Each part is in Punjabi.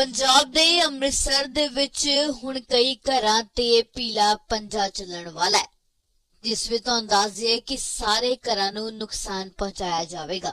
ਪੰਜਾਬ ਦੇ ਅੰਮ੍ਰਿਤਸਰ ਦੇ ਵਿੱਚ ਹੁਣ ਕਈ ਘਰਾਂ ਤੇ ਪੀਲਾ ਪੰਜਾ ਚੱਲਣ ਵਾਲਾ ਹੈ, ਜਿਸ ਵਿੱਚ ਤੁਹਾਨੂੰ ਅੰਦਾਜ਼ੇ ਹੈ ਕਿ ਸਾਰੇ ਘਰਾਂ ਨੂੰ ਨੁਕਸਾਨ ਪਹੁੰਚਾਇਆ ਜਾਵੇਗਾ।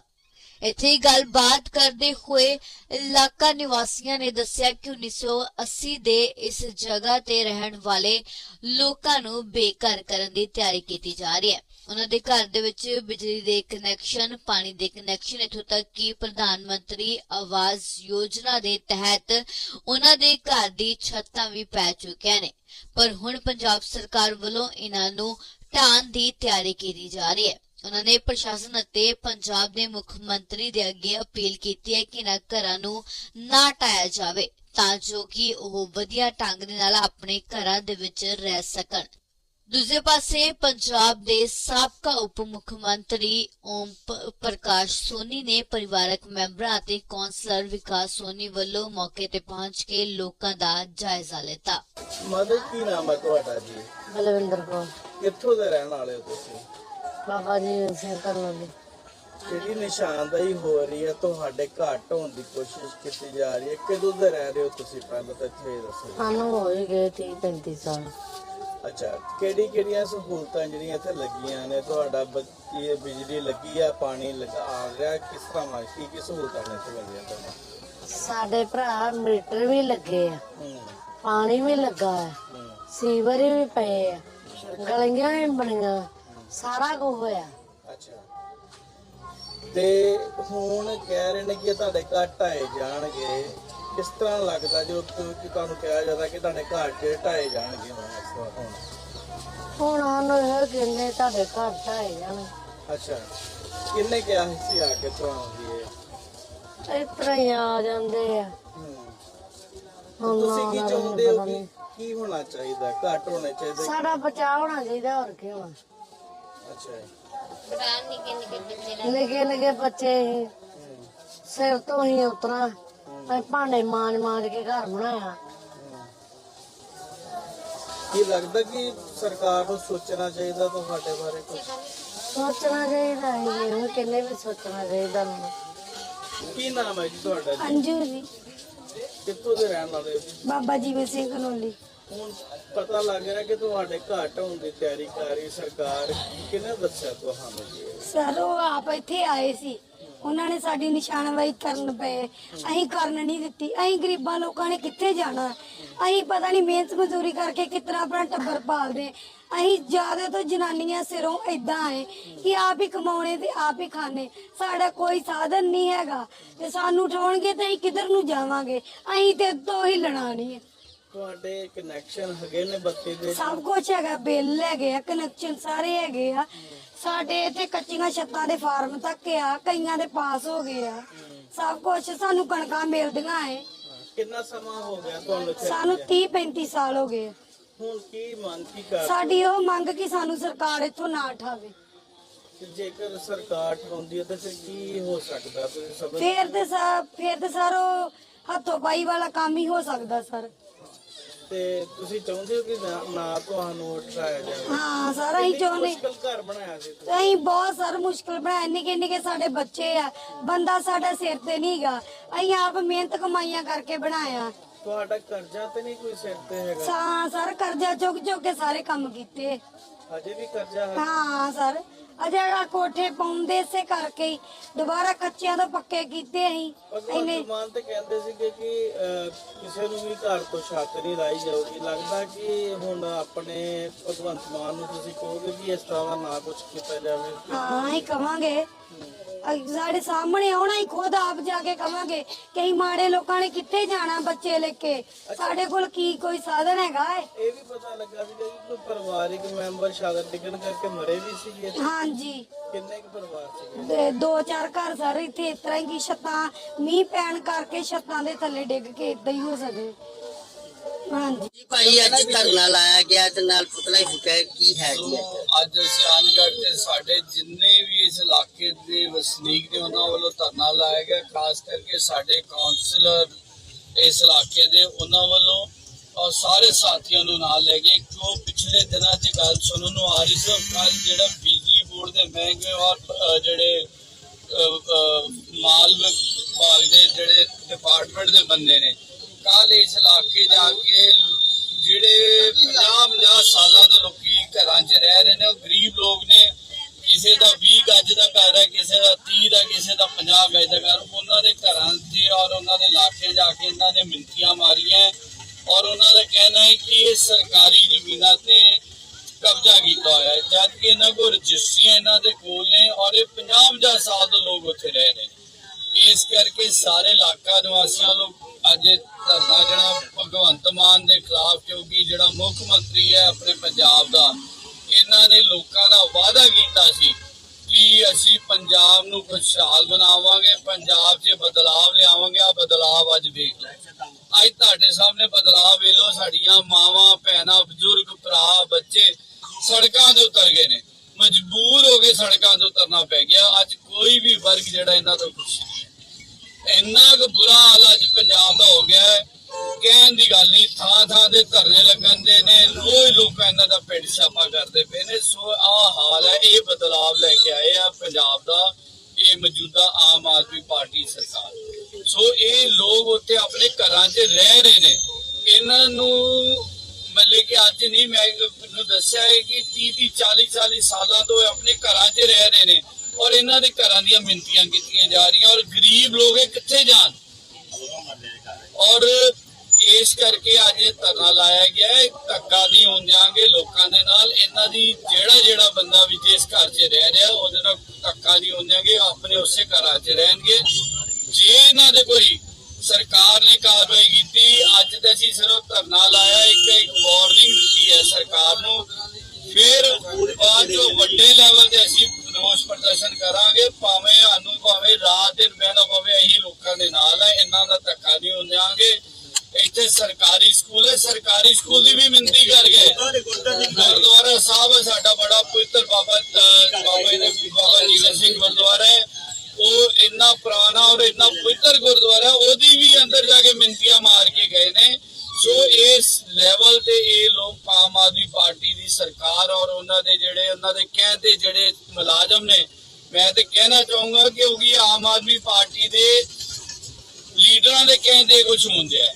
ਇੱਥੇ ਹੀ ਗੱਲਬਾਤ ਕਰਦੇ ਹੋਏ ਇਲਾਕਾ ਨਿਵਾਸੀਆਂ ਨੇ ਦੱਸਿਆ ਕਿ 1980 ਦੇ ਇਸ ਜਗ੍ਹਾ ਤੇ ਰਹਿਣ ਵਾਲੇ ਲੋਕਾਂ ਨੂੰ ਬੇਘਰ ਕਰਨ ਦੀ ਤਿਆਰੀ ਕੀਤੀ ਜਾ ਰਹੀ ਹੈ। ਉਹਨਾਂ ਦੇ ਘਰ ਦੇ ਵਿੱਚ ਬਿਜਲੀ ਦੇ ਕਨੈਕਸ਼ਨ, ਪਾਣੀ ਦੇ ਕਨੈਕਸ਼ਨ, ਇਥੋਂ ਤੱਕ ਕਿ ਪ੍ਰਧਾਨ ਮੰਤਰੀ ਆਵਾਸ ਯੋਜਨਾ ਦੇ ਤਹਿਤ ਉਹਨਾਂ ਦੇ ਘਰ ਦੀ ਛੱਤਾਂ ਵੀ ਪੈ ਚੁੱਕੀਆਂ ਨੇ। ਪਰ ਹੁਣ ਪੰਜਾਬ ਸਰਕਾਰ ਵੱਲੋਂ ਇਹਨਾਂ ਨੂੰ ਢਾਣ ਦੀ ਤਿਆਰੀ ਕੀਤੀ ਜਾ ਰਹੀ ਹੈ। ਉਹਨਾਂ ਨੇ ਪ੍ਰਸ਼ਾਸਨ ਅਤੇ ਪੰਜਾਬ ਦੇ ਮੁੱਖ ਮੰਤਰੀ ਦੇ ਅੱਗੇ ਅਪੀਲ ਕੀਤੀ ਹੈ ਕਿ ਇਹਨਾਂ ਘਰਾਂ ਨੂੰ ਨਾ ਢਾਇਆ ਜਾਵੇ ਤਾਂ ਜੋ ਕਿ ਉਹ ਵਧੀਆ ਢੰਗ ਦੇ ਨਾਲ ਆਪਣੇ ਘਰਾਂ ਦੇ ਵਿੱਚ ਰਹਿ ਸਕਣ। ਦੂਜੇ ਪਾਸੇ ਪੰਜਾਬ ਦੇ ਸਾਬਕਾ ਉਪ ਮੁੱਖ ਮੰਤਰੀ ਓਮ ਪ੍ਰਕਾਸ਼ ਸੋਨੀ ਨੇ ਪਰਿਵਾਰਕ ਮੈਂਬਰਾਂ ਅਤੇ ਕੌਂਸਲਰ ਵਿਕਾਸ ਸੋਨੀ ਵੱਲੋਂ ਮੌਕੇ ਤੇ ਪਹੁੰਚ ਕੇ ਲੋਕਾਂ ਦਾ ਜਾਇਜ਼ਾ ਲਿੱਤਾ। ਮਦਰ ਕੀ ਨਾਮ ਹੈ ਤੁਹਾਡਾ ਜੀ? ਬਲਵਿੰਦਰ ਕੌਰ। ਕਿੱਥੋਂ ਦੇ ਰਹਿਣ ਵਾਲੇ ਹੋ ਤੁਸੀਂ? ਬਾਬਾ ਜੀ ਸਿੰਘ ਕਰਨੋਲੀ ਜਿਹੜੀ ਨਿਸ਼ਾਨਦਾਈ ਹੋ ਰਹੀ ਹੈ ਤੁਹਾਡੇ ਘਰ ਢਾਉਣ ਦੀ ਕੋਸ਼ਿਸ਼ ਕੀਤੀ ਜਾ ਰਹੀ ਹੈ ਕਿਦੋਂ ਦੇ ਰਹਿ ਰਹੇ ਹੋ ਤੁਸੀਂ ਪਹਿਲਾਂ ਤਾਂ ਇੱਥੇ ਇਹ ਦੱਸੋ। ਸਾਨੂੰ ਗਏ 30 35 ਸਾਲ। ਅੱਛਾ ਕਿਹੜੀ ਕਿਹੜੀਆਂ ਸਹੂਲਤਾਂ ਜਿਹੜੀਆਂ ਇੱਥੇ ਲੱਗੀਆਂ ਨੇ? ਤੁਹਾਡਾ ਬੱਚੀ ਬਿਜਲੀ ਲੱਗੀ ਆ ਪਾਣੀ ਲੱਗਾ ਆ ਰਿਹਾ ਕਿਸ ਤਰ੍ਹਾਂ ਕੀ ਕੀ ਸਹੂਲਤਾਂ ਨੇ ਇੱਥੇ ਲੱਗੀਆਂ ਤੁਹਾਨੂੰ ਸਾਡੇ ਭਰਾ ਮੀਟਰ ਵੀ ਲੱਗੇ ਆ ਪਾਣੀ ਵੀ ਲੱਗਾ ਹੈ ਹੂੰ। ਸੀਵਰ ਵੀ ਪਏ ਆ ਗਲੀਆਂ ਵੀ ਬਣੀਆਂ। ਸਾਰਾ ਕੁਝ ਹੋਇਆ। ਅੱਛਾ। ਤੇ ਹੁਣ ਕਹਿ ਰਹੇ ਨੇ ਕਿ ਇਹ ਤੁਹਾਡੇ ਘਰ ਢਾਏ ਜਾਣਗੇ। ਕਿਸ ਤਰ੍ਹਾਂ ਲੱਗਦਾ ਜੋ ਕਿ ਕਿ ਤੁਹਾਨੂੰ ਕਿਹਾ ਜਾਂਦਾ ਕਿ ਤੁਹਾਡੇ ਘਰ ਜੇ ਢਾਏ ਜਾਣਗੇ ਹੁਣ ਇਸ ਵਾਰ ਹੁਣ? ਹੁਣ ਸਾਨੂੰ ਇਹ ਕਹਿੰਦੇ ਤੁਹਾਡੇ ਘਰ ਢਾਏ ਜਾਣ। ਅੱਛਾ। ਕਿੰਨੇ ਕਿਹਾ ਸੀ ਆ ਕੇ ਤੁਹਾਨੂੰ ਇਹ ਇਸ ਤਰ੍ਹਾਂ ਹੀ ਆ ਜਾਂਦੇ ਆ। ਹੂੰ। ਹੁਣ ਤੁਸੀਂ ਕੀ ਦਾ ਚਾਹੁੰਦੇ ਹੋ। ਕੀ ਹੋਣਾ ਚਾਹੀਦਾ? ਘੱਟ ਹੋਣੇ ਚਾਹੀਦੇ ਸਾਡਾ ਬਚਾਅ ਹੋਣਾ ਚਾਹੀਦਾ ਹੋਰ ਕੀ ਹੋਣਾ। ਅੱਛਾ ਨਿੱਕੇ ਨਿੱਕੇ ਬੱਚੇ ਹੂੰ, ਸਿਰ ਤੋਂ ਹੀ ਉਤਰਾ। ਅਸੀਂ ਭਾਂਡੇ ਮਾਂਜ ਮਾਂਜ ਕੇ ਘਰ ਬਣਾਇਆ। ਕੀ ਲੱਗਦਾ ਕਿ ਸਰਕਾਰ ਨੂੰ ਸੋਚਣਾ ਚਾਹੀਦਾ ਤੁਹਾਡੇ ਬਾਰੇ ਕੁਝ ਸੋਚਣਾ ਚਾਹੀਦਾ ਹੈ ਜੀ ਇਹਨੂੰ ਕਿੰਨੇ ਵੀ ਸੋਚਣਾ ਚਾਹੀਦਾ ਨੂੰ ਕੀ ਨਾਮ ਹੈ ਜੀ ਤੁਹਾਡਾ ਜੀ? ਅੰਜੂ ਜੀ। ਕਿੱਥੋਂ ਦੇ ਰਹਿਣ ਵਾਲੇ ਹੋ ਜੀ? ਬਾਬਾ ਜੀਵਨ ਸਿੰਘ ਕਨੋਲੀ ਹੁਣ ਪਤਾ ਲੱਗ ਰਿਹਾ ਕਿ ਤੁਹਾਡੇ ਘਾਟ ਹੋਣ ਦੀ ਤਿਆਰੀ ਕਰ ਰਹੀ ਸਰਕਾਰ। ਕਿਹਨੇ ਦੱਸਿਆ ਤੁਹਾਨੂੰ ਸਰ, ਉਹ ਆਪ ਇੱਥੇ ਆਏ ਸੀ। ਉਹਨਾਂ ਨੇ ਸਾਡੀ ਨਿਸ਼ਾਨਵਾਈ ਕਰਨ ਪਏ। ਅਸੀਂ ਕਰਨ ਨਹੀਂ ਦਿੱਤੀ। ਅਸੀਂ ਗਰੀਬਾਂ ਲੋਕਾਂ ਨੇ ਕਿੱਥੇ ਜਾਣਾ? ਅਸੀਂ ਪਤਾ ਨਹੀਂ ਮਿਹਨਤ ਮਜ਼ਦੂਰੀ ਕਰਕੇ ਕਿਤਨਾ ਆਪਣਾ ਟੱਬਰ ਪਾਲਦੇ। ਅਸੀਂ ਜ਼ਿਆਦਾ ਤੋਂ ਜਨਾਨੀਆਂ ਸਿਰੋਂ ਇਦਾਂ ਆਏ ਕਿ ਆਪ ਹੀ ਕਮਾਉਣੇ ਤੇ ਆਪ ਹੀ ਖਾਣੇ ਸਾਡਾ ਕੋਈ ਸਾਧਨ ਨਹੀਂ ਹੈਗਾ। ਤੇ ਸਾਨੂੰ ਉਠਾਉਣਗੇ ਤੇ ਅਸੀਂ ਕਿੱਧਰ ਨੂੰ ਜਾਵਾਂਗੇ? ਅਸੀਂ ਤੇ ਤੋਂ ਹੀ ਲਣਾ ਹੈ। ਤੁਹਾਡੇ ਕਨੈਕਸ਼ਨ ਹੈਗੇ ਨੇ ਬੱਤੀ ਦੇ? ਸਭ ਕੁਝ ਹੈਗਾ ਬਿੱਲ ਹੈਗੇ ਆ ਕਨੈਕਸ਼ਨ ਸਾਰੇ ਹੈਗੇ ਆ। ਸਾਡੇ ਇੱਥੇ ਕੱਚੀਆਂ ਛੱਤਾਂ ਦੇ ਫਾਰਮ ਤੱਕ ਆ ਕਈਆਂ ਦੇ ਪਾਸ ਹੋ ਗਏ ਆ। ਸਭ ਕੁਝ ਸਾਨੂੰ ਕਣਕਾਂ ਮਿਲਦੀਆਂ ਏ ਕਿੰਨਾ ਸਮਾਂ ਹੋ ਗਿਆ ਤੁਹਾਨੂੰ ਇੱਥੇ? ਸਾਨੂੰ 30 35 ਸਾਲ ਹੋ ਗਏ ਆ। ਹੁਣ ਕੀ ਮੰਗ ਕੀ ਕਰ ਸਾਡੀ ਉਹ ਮੰਗ ਕਿ ਸਾਨੂੰ ਸਰਕਾਰ ਇੱਥੋਂ ਨਾ ਉਠਾਵੇ। ਜੇਕਰ ਸਰਕਾਰ ਠਾਉਂਦੀ ਹੈ ਤਾਂ ਫਿਰ ਕੀ ਹੋ ਸਕਦਾ? ਤੁਸੀਂ ਸਮਝ ਫੇਰ ਤੇ ਸਰ ਫੇਰ ਤੇ ਸਰ ਉਹ ਹੱਥੋਂ ਪਾਈ ਵਾਲਾ ਕੰਮ ਹੀ ਹੋ ਸਕਦਾ ਸਰ। ਤੇ ਤੁਸੀਂ ਚਾਹੁੰਦੇ ਹੋ ਕਿ ਨਾ- ਨਾ ਤੁਹਾਨੂੰ ਉਠਾਇਆ ਜਾਵੇ? ਹਾਂ ਸਰ ਅਸੀਂ ਚਾਹੁੰਦੇ। ਮੁਸ਼ਕਲ ਘਰ ਬਣਾਇਆ ਸੀ ਤੁਸੀਂ। ਅਸੀਂ ਬਹੁਤ ਸਰ ਮੁਸ਼ਕਲ ਬਣਾਏ ਨਿੱਕੇ ਨਿੱਕੇ ਸਾਡੇ ਬੱਚੇ ਆ। ਬੰਦਾ ਸਾਡਾ ਸਿਰ ਤੇ ਨਹੀਂਗਾ ਅਸੀਂ ਆਪ ਮਿਹਨਤ ਕਮਾਈਆਂ ਕਰਕੇ ਬਣਾਇਆ। ਤੁਹਾਡਾ ਕਰਜ਼ਾ ਤੇ ਨਹੀਂ ਕੋਈ ਸਿਰ ਤੇ ਹੈਗਾ? ਸਾ ਸਰ ਕਰਜ਼ਾ ਚੁੱਕ ਚੁੱਕ ਕੇ ਸਾਰੇ ਕੰਮ ਕੀਤੇ। ਅਜੇ ਵੀ ਕਰਜ਼ਾ ਹੈ? ਹਾਂ ਸਰ। ਅਜੇ ਆ ਕੋਠੇ ਪਾਉਂਦੇ ਇਸੇ ਕਰਕੇ ਹੀ। ਦੁਬਾਰਾ ਕੱਚਿਆਂ ਤੋਂ ਪੱਕੇ ਕੀਤੇ ਅਸੀਂ। ਇਹਨੇ ਮਾਨ ਤੇ ਕਹਿੰਦੇ ਸੀਗੇ ਕਿ ਅਹ, ਕਿਸੇ ਨੂੰ ਵੀ ਘਰ ਤੋਂ ਛੱਤ ਨਹੀਂ ਲਾਈ ਜਾਊਗੀ। ਲੱਗਦਾ ਕਿ ਹੁਣ ਆਪਣੇ ਭਗਵੰਤ ਮਾਨ ਨੂੰ ਤੁਸੀਂ ਕਹੋਗੇ ਕਿ ਇਸ ਤਰ੍ਹਾਂ ਦਾ ਨਾ ਕੁਝ ਕੀਤਾ ਜਾਵੇ। ਹਾਂ ਅਸੀਂ ਕਵਾਂਗੇ। ਅਹ ਸਾਡੇ ਸਾਹਮਣੇ ਆਉਣਾ ਹੀ ਖੁਦ ਆਪ ਜਾ ਕੇ ਕਵਾਂਗੇ ਕਿ ਅਸੀਂ ਮਾੜੇ ਲੋਕਾਂ ਨੇ ਕਿੱਥੇ ਜਾਣਾ ਬੱਚੇ ਲੈ ਕੇ? ਸਾਡੇ ਕੋਲ ਕੀ ਕੋਈ ਸਾਧਨ ਹੈਗਾ ਹੈ ਇਹ ਵੀ ਪਤਾ ਲੱਗਾ ਸੀਗਾ ਕਿ ਕੋਈ ਪਰਿਵਾਰਿਕ ਮੈਂਬਰ ਸ਼ਾਦਰ ਡਿੱਗਣ ਕਰਕੇ ਮਰੇ ਵੀ ਸੀਗੇ। ਹਾਂਜੀ। ਕਿੰਨੇ ਕੁ ਪਰਿਵਾਰ ਸੀਗੇ? ਤੇ ਦੋ ਚਾਰ ਘਰ ਸਾਰੇ ਇੱਥੇ ਇਸ ਤਰ੍ਹਾਂ ਹੀ ਕਿ ਛੱਤਾਂ ਮੀਂਹ ਪੈਣ ਕਰਕੇ ਛੱਤਾਂ ਦੇ ਥੱਲੇ ਡਿੱਗ ਕੇ ਇਦਾਂ ਹੀ ਹੋ ਸਕੇ। ਹਾਂਜੀ। ਜੀ ਭਾਈ ਅੱਜ ਧਰਨਾ ਲਾਇਆ ਗਿਆ ਤੇ ਨਾਲ ਪੁਤਲਾ ਹੀ ਫੁਕਿਆ। ਕੀ ਹੈ ਜੀ? ਅੱਜ ਸਿਆਨਗੜ੍ਹ ਤੇ ਸਾਡੇ ਜਿੰਨੇ ਇਸ ਇਲਾਕੇ ਦੇ ਵਸਨੀਕ ਨੇ ਉਹਨਾਂ ਵੱਲੋਂ ਧਰਨਾ ਲਾਇਆ ਗਿਆ, ਖਾਸ ਕਰਕੇ ਸਾਡੇ ਕਾਉਂਸਲਰ ਇਸ ਇਲਾਕੇ ਦੇ, ਉਹਨਾਂ ਵੱਲੋਂ ਔਰ ਸਾਰੇ ਸਾਥੀਆਂ ਨੂੰ ਨਾਲ ਲੈ ਕੇ ਕਿਉਂ ਪਿਛਲੇ ਦਿਨਾਂ 'ਚ ਗੱਲ ਸੁਣਨ ਨੂੰ ਆ ਰਹੀ ਸੀ ਕੱਲ ਜਿਹੜਾ ਬਿਜਲੀ ਬੋਰਡ ਦੇ ਮਹਿੰਗੇ ਔਰ ਜਿਹੜੇ ਮਾਲ ਵਿਭਾਗ ਦੇ ਜਿਹੜੇ ਡਿਪਾਰਟਮੈਂਟ ਦੇ ਬੰਦੇ ਨੇ ਕੱਲ ਇਸ ਇਲਾਕੇ ਜਾ ਕੇ ਜਿਹੜੇ 50-50 ਸਾਲਾਂ ਦੇ ਲੋਕੀ ਘਰਾਂ 'ਚ ਰਹਿ ਰਹੇ ਨੇ, ਉਹ ਗਰੀਬ ਲੋਕ ਨੇ ਕਿਸੇ ਦਾ 20 ਗੱਜ ਦਾ ਘਰ ਹੈ, ਕਿਸੇ ਦਾ 30 ਦਾ, ਕਿਸੇ ਦਾ 50 ਗੱਜ ਦਾ ਘਰ, ਉਹਨਾਂ ਦੇ ਘਰਾਂ ਤੇ ਔਰ ਉਹਨਾਂ ਦੇ ਇਲਾਕੇ ਜਾ ਕੇ ਇਹਨਾਂ ਨੇ ਮਿੰਤੀਆਂ ਮਾਰੀਆਂ ਔਰ ਉਹਨਾਂ ਦਾ ਕਹਿਣਾ ਹੈ ਕਿ ਇਹ ਸਰਕਾਰੀ ਜ਼ਮੀਨਾਂ ਤੇ ਕਬਜ਼ਾ ਕੀਤਾ ਹੋਇਆ ਹੈ, ਜਦ ਕਿ ਇਹਨਾਂ ਕੋਲ ਰਜਿਸਟਰੀਆਂ ਇਹਨਾਂ ਦੇ ਕੋਲ ਨੇ ਔਰ ਇਹ 50-50 ਸਾਲ ਤੋਂ ਲੋਕ ਉੱਥੇ ਰਹਿ ਰਹੇ ਨੇ। ਇਸ ਕਰਕੇ ਸਾਰੇ ਇਲਾਕਾ ਨਿਵਾਸੀਆਂ ਨੂੰ ਅੱਜ ਧਰਨਾ ਜਿਹੜਾ ਭਗਵੰਤ ਮਾਨ ਦੇ ਖਿਲਾਫ ਕਿਉਂਕਿ ਜਿਹੜਾ ਮੁੱਖ ਮੰਤਰੀ ਹੈ ਆਪਣੇ ਪੰਜਾਬ ਦਾ, ਇਹਨਾਂ ਨੇ ਲੋਕਾਂ ਦਾ ਵਾਅਦਾ ਕੀਤਾ ਸੀ ਕਿ ਅਸੀਂ ਪੰਜਾਬ ਨੂੰ ਖੁਸ਼ਹਾਲ ਬਣਾਵਾਂਗੇ, ਪੰਜਾਬ 'ਚ ਬਦਲਾਵ ਲਿਆਵਾਂਗੇ। ਆ ਬਦਲਾਵ ਅੱਜ ਵੇਖ ਲਓ। ਅੱਜ ਤੁਹਾਡੇ ਸਾਹਮਣੇ ਬਦਲਾਵ ਵੇਖ ਲਓ, ਸਾਡੀਆਂ ਮਾਵਾਂ, ਭੈਣਾਂ, ਬਜ਼ੁਰਗ, ਭਰਾ, ਬੱਚੇ ਸੜਕਾਂ ਤੇ ਉਤਰ ਗਏ ਨੇ। ਮਜਬੂਰ ਹੋ ਕੇ ਸੜਕਾਂ ਤੇ ਉਤਰਨਾ ਪੈ ਗਿਆ। ਅੱਜ ਕੋਈ ਵੀ ਵਰਗ ਜਿਹੜਾ ਇਹਨਾਂ ਤੋਂ ਖੁਸ਼ ਨਹੀਂ ਇੰਨਾ ਕੁ ਬੁਰਾ ਹਾਲ ਅੱਜ ਪੰਜਾਬ ਦਾ ਹੋ ਗਿਆ ਹੈ। ਕਹਿਣ ਦੀ ਗੱਲ ਨਹੀਂ, ਥਾਂ ਥਾਂ ਤੇ ਧਰਨੇ ਲੱਗਣ ਦੇ ਨੇ ਰੋਜ਼ ਲੋਕ ਇਹਨਾਂ ਦਾ ਪਿੰਡ ਛਾਪਾ ਕਰਦੇ ਪਏ ਨੇ। ਸੋ ਆਹ ਹਾਲ ਹੈ, ਇਹ ਬਦਲਾਵ ਲੈ ਕੇ ਆਏ ਆ ਪੰਜਾਬ ਦਾ, ਇਹ ਮੌਜੂਦਾ ਆਮ ਆਦਮੀ ਪਾਰਟੀ ਸਰਕਾਰ। ਸੋ ਇਹ ਲੋਕ ਉੱਥੇ ਆਪਣੇ ਘਰਾਂ 'ਚ ਰਹਿ ਰਹੇ ਨੇ। ਇਹਨਾਂ ਨੂੰ ਮਤਲਬ ਕਿ ਅੱਜ ਨਹੀਂ, ਮੈਂ ਨੂੰ ਦੱਸਿਆ ਹੈ ਕਿ 30 30 40 40 ਸਾਲਾਂ ਤੋਂ ਆਪਣੇ ਘਰਾਂ 'ਚ ਰਹਿ ਰਹੇ ਨੇ ਔਰ ਇਹਨਾਂ ਦੇ ਘਰਾਂ ਦੀਆਂ ਮਿੰਤੀਆਂ ਕੀਤੀਆਂ ਜਾ ਰਹੀਆਂ ਔਰ ਗਰੀਬ ਲੋਕ ਇਹ ਕਿੱਥੇ ਜਾਣ? ਔਰ ਇਸ ਕਰਕੇ ਅੱਜ ਇਹ ਧਰਨਾ ਲਾਇਆ ਗਿਆ ਹੈ। ਧੱਕਾ ਨਹੀਂ ਹੋਣ ਦਿਆਂਗੇ, ਲੋਕਾਂ ਦੇ ਨਾਲ। ਇਹਨਾਂ ਦੀ ਜਿਹੜਾ ਜਿਹੜਾ ਬੰਦਾ ਵੀ ਜਿਸ ਘਰ 'ਚ ਰਹਿ ਰਿਹਾ, ਉਹਦੇ ਨਾਲ ਧੱਕਾ ਨਹੀਂ ਹੋਣ ਦਿਆਂਗੇ। ਆਪਣੇ ਉਸੇ ਘਰਾਂ 'ਚ ਰਹਿਣਗੇ। ਜੇ ਇਹਨਾਂ ਦੇ ਕੋਈ ਸਰਕਾਰ ਨੇ ਕਾਰਵਾਈ ਕੀਤੀ, ਅੱਜ ਤੇ ਅਸੀਂ ਸਿਰਫ ਧਰਨਾ ਲਾਇਆ, ਇੱਕ ਇੱਕ ਵਾਰਨਿੰਗ ਦਿੱਤੀ ਹੈ ਸਰਕਾਰ ਨੂੰ। ਫਿਰ ਬਾਅਦ ਜੋ ਵੱਡੇ ਲੈਵਲ ਤੇ ਅਸੀਂ ਰੋਸ ਪ੍ਰਦਰਸ਼ਨ ਕਰਾਂਗੇ। ਭਾਵੇਂ ਸਾਨੂੰ ਭਾਵੇਂ ਰਾਤ ਦਿਨ ਬਹਿਣਾ ਪਵੇ, ਅਸੀਂ ਲੋਕਾਂ ਦੇ ਨਾਲ ਹੈ। ਇਹਨਾਂ ਦਾ ਧੱਕਾ ਨਹੀਂ ਹੋਣ ਦਿਆਂਗੇ। ਇੱਥੇ ਸਰਕਾਰੀ ਸਕੂਲ ਹੈ, ਸਰਕਾਰੀ ਸਕੂਲ ਦੀ ਵੀ ਮਿੰਤੀ ਕਰ ਗਏ ਗੁਰਦੁਆਰਾ ਸਾਹਿਬ ਹੈ, ਸਾਡਾ ਬੜਾ ਪਵਿੱਤਰ ਬਾਬਾ ਬਾਬਾ ਜੀ ਬਾਬਾ ਜੀਵਨ ਸਿੰਘ ਗੁਰਦੁਆਰਾ ਹੈ। ਉਹ ਇੰਨਾ ਪੁਰਾਣਾ ਔਰ ਇੰਨਾ ਪਵਿੱਤਰ ਗੁਰਦੁਆਰਾ, ਉਹਦੀ ਵੀ ਅੰਦਰ ਜਾ ਕੇ ਮਿੰਤੀਆਂ ਮਾਰ ਕੇ ਗਏ ਨੇ। ਸੋ ਇਸ ਲੈਵਲ ਤੇ ਇਹ ਲੋਕ ਆਮ ਆਦਮੀ ਪਾਰਟੀ ਦੀ ਸਰਕਾਰ ਔਰ ਉਹਨਾਂ ਦੇ ਜਿਹੜੇ, ਉਹਨਾਂ ਦੇ ਕਹਿੰਦੇ ਜਿਹੜੇ ਮੁਲਾਜ਼ਮ ਨੇ, ਮੈਂ ਤੇ ਕਹਿਣਾ ਚਾਹੂੰਗਾ ਕਿ ਉਹ ਆਮ ਆਦਮੀ ਪਾਰਟੀ ਦੇ ਲੀਡਰਾਂ ਦੇ ਕਹਿੰਦੇ ਕੁਝ ਹੁੰਦੇ ਆ।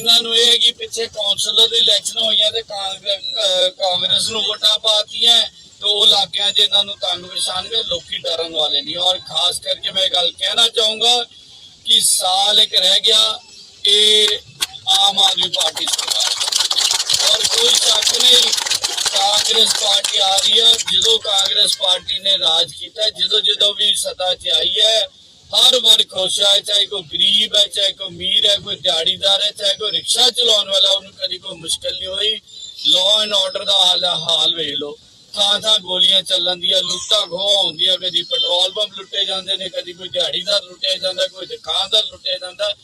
ਇਹਨਾਂ ਨੂੰ ਇਹ ਹੈ ਕਿ ਪਿੱਛੇ ਕੌਂਸਲਰ ਦੀ ਇਲੈਕਸ਼ਨ ਹੋਈਆਂ ਤੇ ਕਾਂਗਰਸ ਨੂੰ ਵੋਟਾਂ ਪਾਤੀਆਂ, ਤੇ ਉਹ ਇਲਾਕਿਆਂ 'ਚ ਇਹਨਾਂ ਨੂੰ ਤੰਗ ਪਰੇਸ਼ਾਨ ਲੋਕੀ ਡਰਨ ਵਾਲੇ ਨਹੀਂ। ਔਰ ਖਾਸ ਕਰਕੇ ਮੈਂ ਗੱਲ ਕਹਿਣਾ ਚਾਹੂੰਗਾ ਕਿ ਸਾਲ ਇੱਕ ਰਹਿ ਗਿਆ, ਇਹ ਆਮ ਆਦਮੀ ਪਾਰਟੀ ਸਰਕਾਰ ਔਰ ਕੋਈ ਸ਼ੱਕ ਨਹੀਂ, ਕਾਂਗਰਸ ਪਾਰਟੀ ਆ ਰਹੀ ਹੈ। ਜਦੋਂ ਕਾਂਗਰਸ ਪਾਰਟੀ ਨੇ ਰਾਜ ਕੀਤਾ ਜਦੋਂ ਜਦੋਂ ਵੀ ਸਤਾ 'ਚ ਆਈ ਹੈ ਹਰ ਵਰਗ ਖੁਸ਼ ਹੈ ਚਾਹੇ ਕੋਈ ਗਰੀਬ ਹੈ, ਚਾਹੇ ਕੋਈ ਅਮੀਰ ਹੈ, ਕੋਈ ਦਿਹਾੜੀਦਾਰ ਹੈ, ਚਾਹੇ ਕੋਈ ਰਿਕਸ਼ਾ ਚਲਾਉਣ ਵਾਲਾ, ਉਹਨੂੰ ਕਦੀ ਕੋਈ ਮੁਸ਼ਕਲ ਨਹੀਂ ਹੋਈ। ਲਾਅ ਐਂਡ ਆਰਡਰ ਦਾ ਹਾਲ ਹਾਲ ਵੇਖ ਲਓ। ਥਾਂ ਥਾਂ ਗੋਲੀਆਂ ਚੱਲਣ ਦੀਆਂ, ਲੁੱਟਾਂ ਖੋਹ ਹੁੰਦੀਆਂ, ਕਦੀ ਪੈਟਰੋਲ ਪੰਪ ਲੁੱਟੇ ਜਾਂਦੇ ਨੇ, ਕਦੀ ਕੋਈ ਦਿਹਾੜੀਦਾਰ ਲੁੱਟਿਆ ਜਾਂਦਾ, ਕੋਈ ਦੁਕਾਨਦਾਰ ਲੁੱਟਿਆ ਜਾਂਦਾ।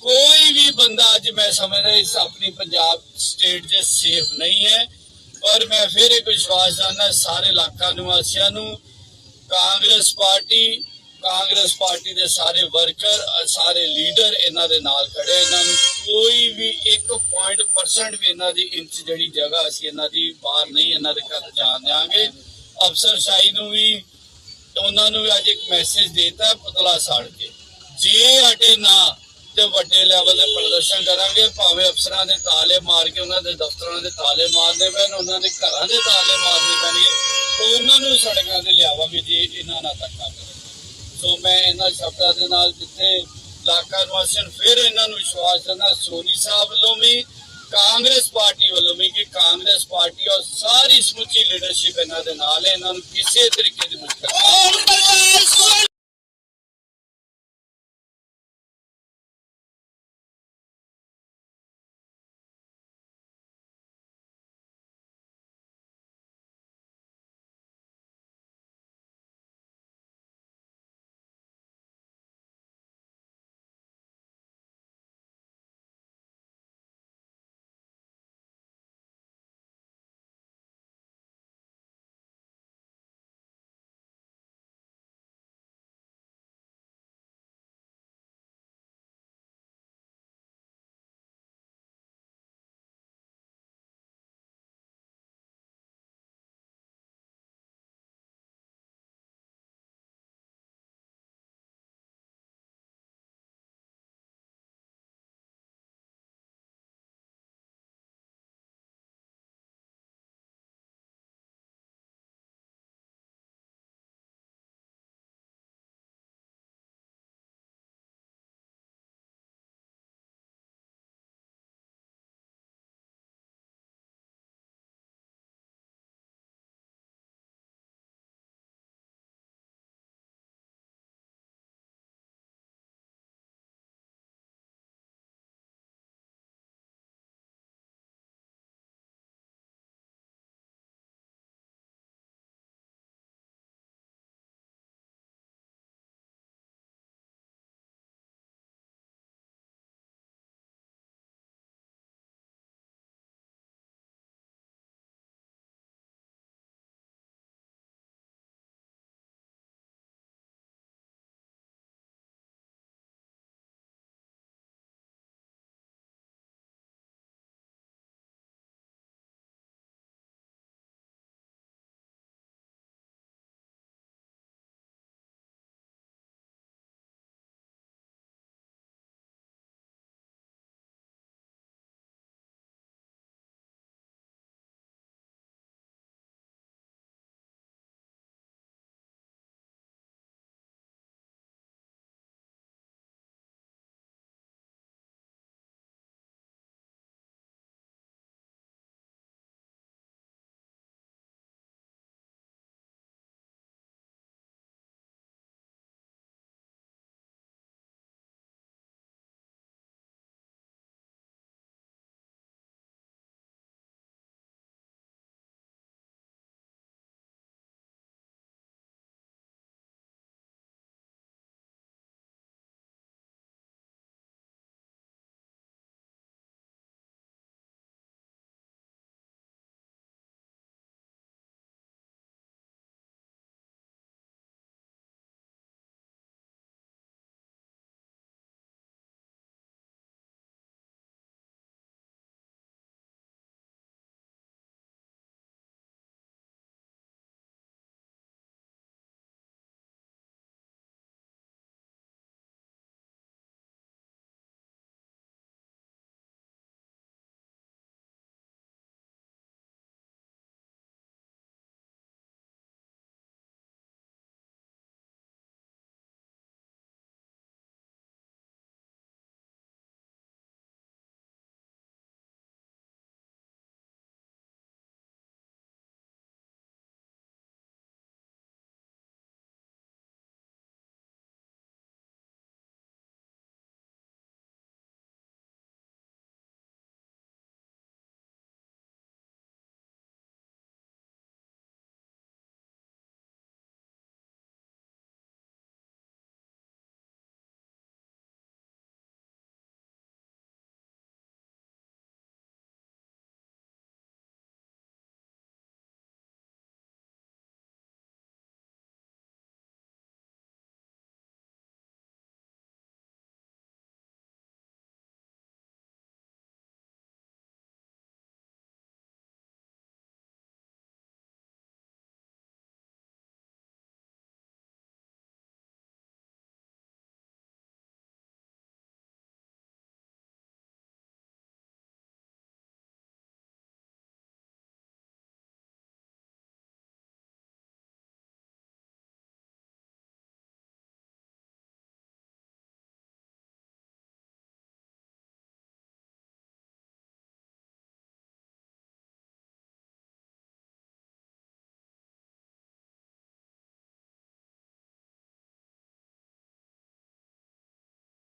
ਕੋਈ ਵੀ ਬੰਦਾ ਅੱਜ ਮੈਂ ਸਮਝਦਾ ਇਸ ਆਪਣੀ ਪੰਜਾਬ ਸਟੇਟ 'ਚ ਸੇਫ ਨਹੀਂ ਹੈ, ਪਰ ਮੈਂ ਫਿਰ ਇੱਕ ਵਿਸ਼ਵਾਸ ਦਿੰਦਾ, ਸਾਰੇ ਇਲਾਕਾ ਨਿਵਾਸੀਆਂ ਨੂੰ, ਕਾਂਗਰਸ ਪਾਰਟੀ ਕਾਂਗਰਸ ਪਾਰਟੀ ਦੇ ਸਾਰੇ ਵਰਕਰ ਸਾਰੇ ਲੀਡਰ ਇਹਨਾਂ ਦੇ ਨਾਲ ਖੜੇ ਇਹਨਾਂ ਨੂੰ। ਕੋਈ ਵੀ 1% ਵੀ ਇਹਨਾਂ ਦੀ ਇੰਚ ਜਿਹੜੀ ਜਗ੍ਹਾ ਅਸੀਂ ਇਹਨਾਂ ਦੀ ਬਾਹਰ ਨਹੀਂ, ਇਹਨਾਂ ਦੇ ਘਰ ਜਾਣ ਦਿਆਂਗੇ। ਅਫਸਰ ਸ਼ਾਹੀ ਨੂੰ ਵੀ, ਉਹਨਾਂ ਨੂੰ ਵੀ ਅੱਜ ਇੱਕ ਮੈਸੇਜ ਦੇਤਾ ਪੁਤਲਾ ਸਾੜ ਕੇ। ਜੇ ਅਟੇ ਨਾ ਤੇ ਵੱਡੇ ਲੈਵਲ ਦੇ ਪ੍ਰਦਰਸ਼ਨ ਕਰਾਂਗੇ, ਭਾਵੇਂ ਅਫਸਰਾਂ ਦੇ ਤਾਲੇ ਮਾਰ ਕੇ ਉਹਨਾਂ ਦੇ ਦਫ਼ਤਰਾਂ ਦੇ ਤਾਲੇ ਮਾਰਨੇ ਪੈਣ, ਉਹਨਾਂ ਦੇ ਘਰਾਂ ਦੇ ਤਾਲੇ ਮਾਰਨੇ ਪੈਣਗੇ, ਉਹਨਾਂ ਨੂੰ ਸੜਕਾਂ ਤੇ ਲਿਆਵਾਂਗੇ ਜੇ ਇਹਨਾਂ ਨਾਲ ਧੱਕਾ ਕਰੇ ਸੋ ਮੈਂ ਇਹਨਾਂ ਸ਼ਬਦਾਂ ਦੇ ਨਾਲ ਜਿੱਥੇ ਇਲਾਕਾ ਨਿਵਾਸੀਆਂ ਫਿਰ ਇਹਨਾਂ ਨੂੰ ਵਿਸ਼ਵਾਸ ਦਿੰਦਾ ਸੋਨੀ ਸਾਹਿਬ ਵੱਲੋਂ ਵੀ, ਕਾਂਗਰਸ ਪਾਰਟੀ ਵੱਲੋਂ ਵੀ ਕਿ ਕਾਂਗਰਸ ਪਾਰਟੀ ਔਰ ਸਾਰੀ ਸਮੁੱਚੀ ਲੀਡਰਸ਼ਿਪ ਇਹਨਾਂ ਦੇ ਨਾਲ ਹੈ, ਇਹਨਾਂ ਨੂੰ ਕਿਸੇ ਤਰੀਕੇ ਦੀ ਮੁਸ਼ਕਲ